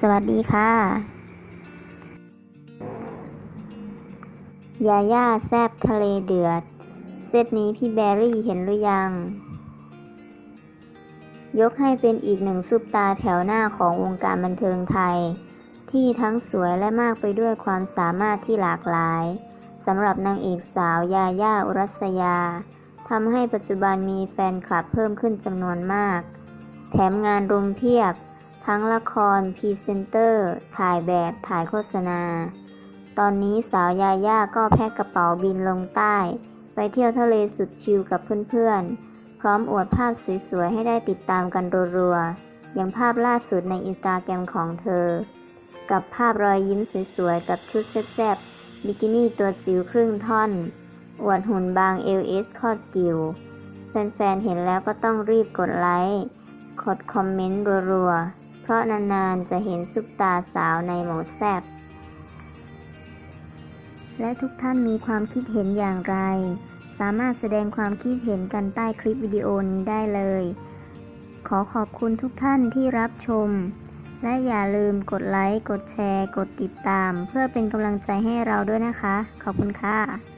สวัสดีค่ะยาย่าแซบทะเลเดือด เซตนี้พี่แบรี่เห็นหรือยัง ยกให้เป็นอีกหนึ่งซุปตาแถวหน้าของวงการบันเทิงไทย ที่ทั้งสวยและมากไปด้วยความสามารถที่หลากหลายสำหรับนางเอกสาวยาย่าอุรัสยาทำให้ปัจจุบันมีแฟนคลับเพิ่มขึ้นจำนวนมาก แถมงานรุมเพียบ ทั้งละครพรีเซนเตอร์ ถ่ายแบบถ่ายโฆษณา ตอนนี้สาวยาย่าก็แพ็คกระเป๋าบินลงใต้ ไปเที่ยวทะเลสุดชิลกับเพื่อนๆ พร้อมอวดภาพสวยๆ ให้ได้ติดตามกันรัวๆ อย่างภาพล่าสุดในอินสตาแกรมของเธอ กับภาพรอยยิ้มสวยๆ กับชุดแซ่บๆ บิกินี่ตัวจิ๋วครึ่งท่อน อวดหุ่นบางเอลเอสคอดกิวแฟนๆ เห็นแล้วก็ต้องรีบกดไลค์ กดคอมเมนต์รัวๆ เพราะนานๆจะเห็นซุปตาสาวในโหมดแซบและทุกท่านมีความคิดเห็นอย่างไร สามารถแสดงความคิดเห็นกันใต้คลิปวิดีโอนี้ได้เลย ขอขอบคุณทุกท่านที่รับชม และอย่าลืมกดไลค์ กดแชร์ กดติดตาม เพื่อเป็นกำลังใจให้เราด้วยนะคะ ขอบคุณค่ะ